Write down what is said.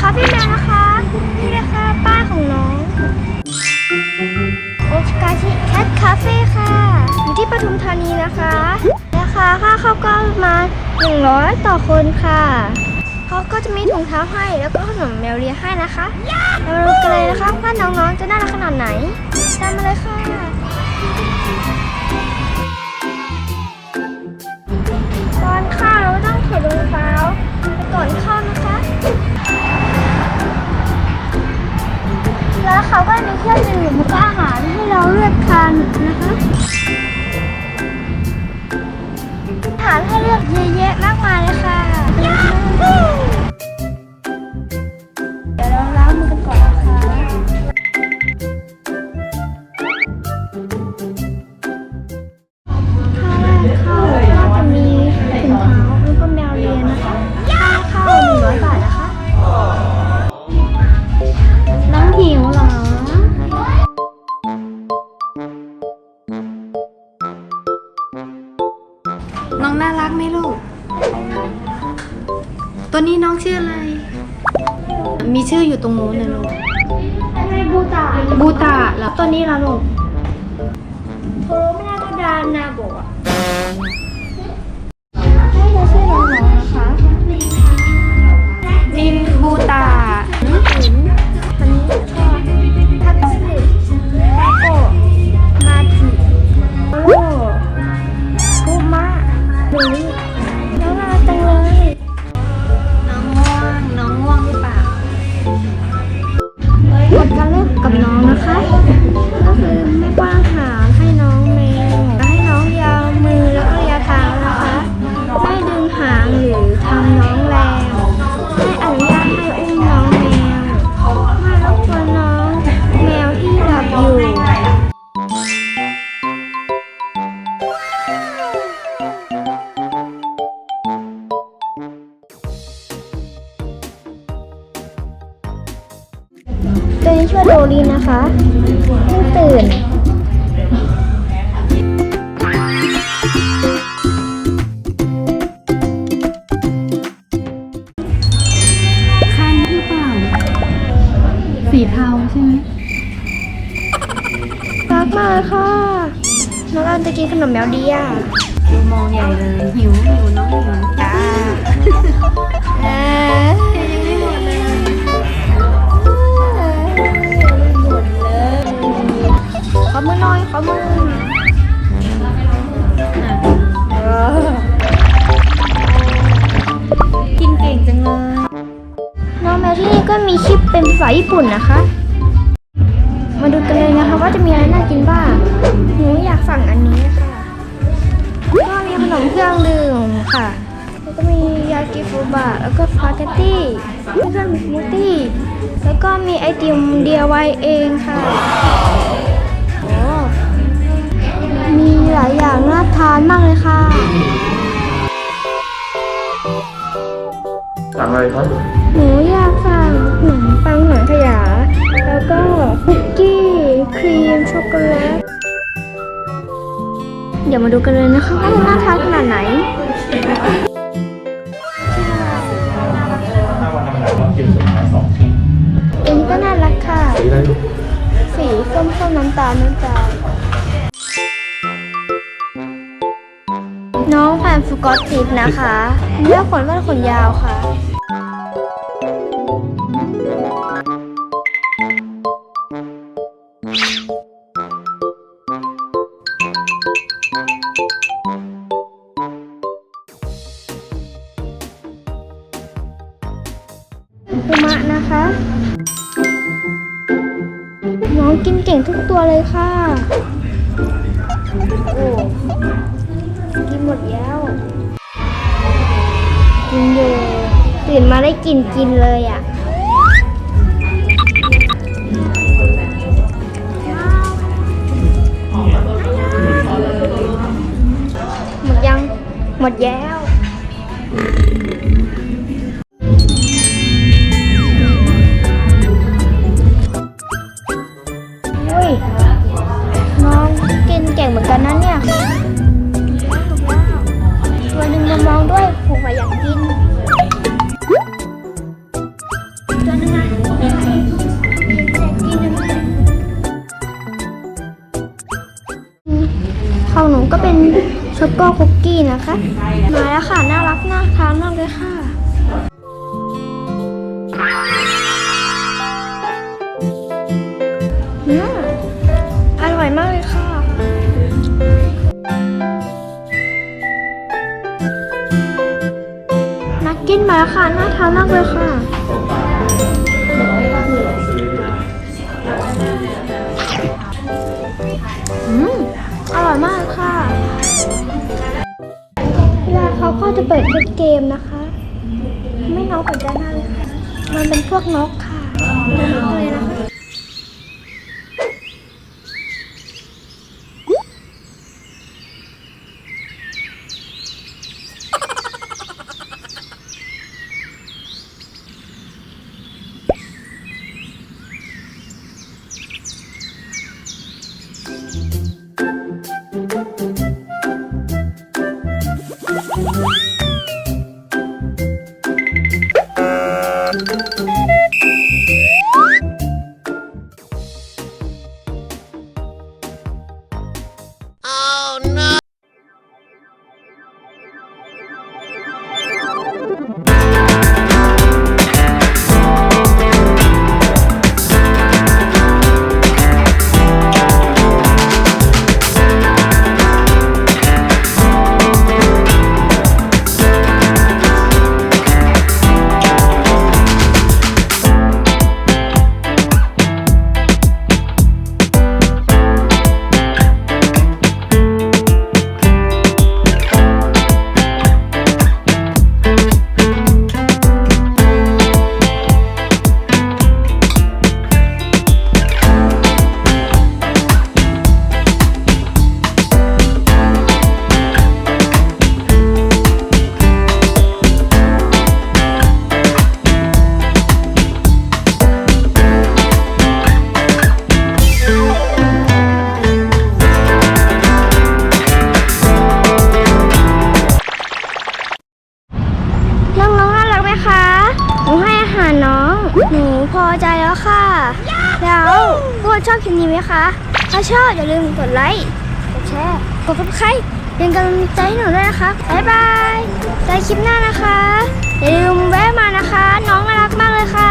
จะมารีวิวคาเฟ่แมวนะคะ นี่นะคะป้ายของน้องโอกาชิแคทคาเฟ่ค่ะอยู่ที่ปทุมธานีนะคะ ราคาค่าเข้าก็ประมาณ100 ต่อคนค่ะเขาก็จะมีถุงเท้าให้แล้วก็ขนมแมวเลียให้นะคะเรามาดูกันเลยนะคะว่าน้องๆจะน่ารักขนาดไหนตามมาเลยค่ะตอนข้าเราต้องถอดรองเท้ ตัวนี้ล่ะลูกโคโรไม่ได้ก็ดานาโบะ โดรีนนะคะเพิ่งตื่นคันหรือเปล่า สีเทาใช่ไหมรักมากเลยค่ะ น้องอันจะกินขนมแมวเดียมองใหญ่เลยหิวหิว ก็มีคลิปเป็นภาษาญี่ปุ่นนะคะ มาดูกันเลยนะคะ ว่าจะมีอะไรน่ากินบ้าง หนูอยากสั่งอันนี้ค่ะก็มีขนมเครื่องดื่มค่ะ แล้วก็มียากิฟูบะ แล้วก็สปาเกตตี้แล้วก็มีสมูทตี้ แล้วก็มีไอติมเดียไวเองค่ะโอ้มีหลายอย่างน่าทานมากเลยค่ะสั่งอะไรครับ หนูอยากสั่ง คุกกี้ ครีม ช็อกโกแลต เดี๋ยวมาดูกันเลยนะคะว่าจะน่าทานขนาดไหน ถ้าวันธรรมดาต้องกินสุดท้ายสองชิ้นอันนี้ก็น่ารักค่ะ สีอะไรลูกสีส้มส้มๆน้ำตาลน้ำตาลน้องแพนสกอตติดนะคะ เลือกขนว่าขนยาวค่ะ น้องกินเก่งทุกตัวเลยค่ะ โอ้ กินหมดแล้ว กินอยู่ตื่นมาได้กินกินเลยอะหมดยัง หมดแล้ว ก็เป็นช็อกโกคุกกี้นะคะ มาแล้วค่ะ น่ารักน่าทานมากเลยค่ะอืมอร่อยมากเลยค่ะนักกินมาแล้วค่ะ น่าทานมากเลยค่ะ เวลาก็จะเปิดเล่นเกมนะคะ ไม่นองสนใจมากเลยค่ะ มันเป็นพวกนกค่ะเป็นนกเลยนะคะ คนชอบคลิปนี้ไหมคะ ถ้าชอบอย่าลืมกดไลค์ กดแชร์ กดซับสไครต์เป็นกำลังใจให้หนูด้วยนะคะบ๊ายบายเจอคลิปหน้านะคะ อย่าลืมแวะมานะคะ น้องน่ารักมากเลยค่ะ